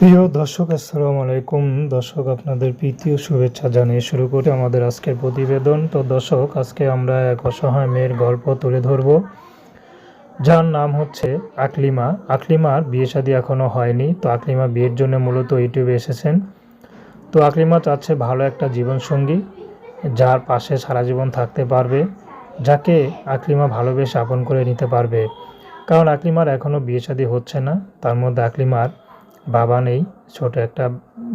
প্রিয় দর্শক, আসসালামু আলাইকুম। দর্শক, আপনাদের প্রীতি ও শুভেচ্ছা জানিয়ে শুরু করি আমাদের আজকের প্রতিবেদন। তো দর্শক, আজকে আমরা এক অসহায় মেয়ের গল্প তুলে ধরব। যার নাম হচ্ছে আকলিমা। আকলিমার বিয়ে শাদী এখনও হয়নি। তো আকলিমা বিয়ের জন্য মূলত ইউটিউবে এসেছেন। তো আকলিমা চাচ্ছে ভালো একটা জীবনসঙ্গী, যার পাশে সারা জীবন থাকতে পারবে, যাকে আকলিমা ভালোবেসে আপন করে নিতে পারবে। কারণ আকলিমার এখনও বিয়ে শাদী হচ্ছে না। তার মধ্যে আকলিমার বাবা নেই, ছোট একটা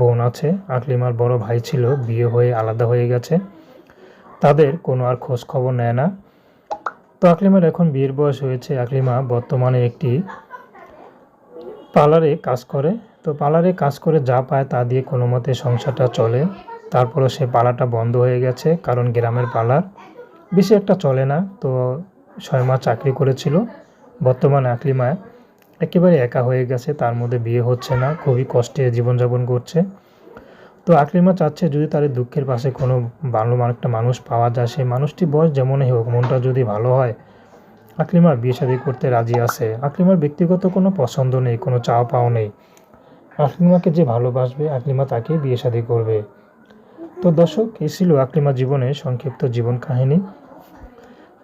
বোন আছে। আকলিমার বড় ভাই ছিল, বিয়ে হয়ে আলাদা হয়ে গেছে। তাদের কোনো আর খোঁজ খবর নেয় না। তো আকলিমার এখন বিয়ের বয়স হয়েছে। আকলিমা বর্তমানে একটি পার্লারে কাজ করে। তো পার্লারে কাজ করে যা পায় তা দিয়ে কোনো মতে সংসারটা চলে। তারপরে সে পার্লারটা বন্ধ হয়ে গেছে, কারণ গ্রামের পার্লার বেশি একটা চলে না। তো ছয় মাস চাকরি করেছিল। বর্তমানে আকলিমা একেবারে একা হয়ে গেছে, তার মধ্যে বিয়ে হচ্ছে না, খুবই কষ্টে জীবনযাপন করছে। তো আকলিমা চাচ্ছে যদি তার দুঃখের পাশে কোনো ভালো একটা মানুষ পাওয়া যায়, সেই মানুষটি বয়স যেমনই হোক, মনটা যদি ভালো হয় আকলিমার বিয়ে শাদী করতে রাজি আছে। আকলিমার ব্যক্তিগত কোনো পছন্দ নেই, কোনো চাওয়া পাও নেই আকলিমাকে যে ভালোবাসবে আকলিমা তাকে বিয়ে শাদী করবে। তো দর্শক, এই ছিল আকলিমা জীবনের সংক্ষিপ্ত জীবন কাহিনী।